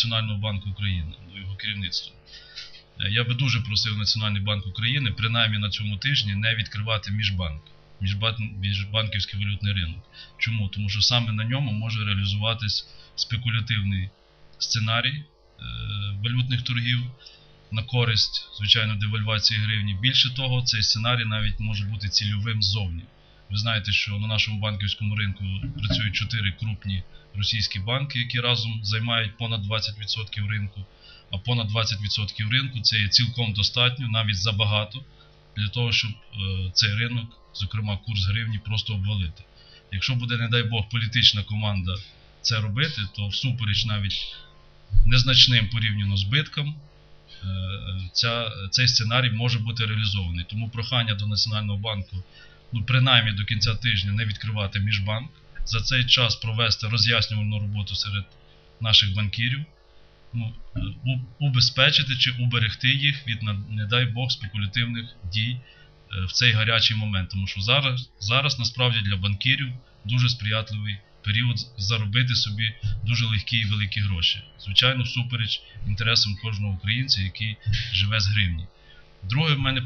Національного банку України, до його керівництва. Е, Я би дуже просив Національний банк України, принаймні на цьому тижні, не відкривати міжбанк, міжбанківський валютний ринок. Чому? Тому що саме на ньому може реалізуватись спекулятивний сценарій е, валютних торгів на користь, звичайно, девальвації гривні. Більше того, цей сценарій навіть може бути цільовим ззовні. Ви знаєте, що на нашому банківському ринку працюють чотири крупні російські банки, які разом займають понад 20% ринку. А понад 20% ринку це є цілком достатньо, навіть забагато, для того, щоб е, цей ринок, зокрема курс гривні, просто обвалити. Якщо буде, не дай Бог, політична команда це робити, то всупереч навіть незначним порівняно збиткам, е, ця, цей сценарій може бути реалізований. Тому прохання до Національного банку, ну принаймні до кінця тижня не відкривати міжбанк, за цей час провести роз'яснювальну роботу серед наших банкірів, ну, убезпечити чи уберегти їх від, не дай Бог, спекулятивних дій е, в цей гарячий момент. Тому що зараз, зараз насправді для банкірів дуже сприятливий період заробити собі дуже легкі і великі гроші. Звичайно, всупереч інтересам кожного українця, який живе з гривні. Друге, в мене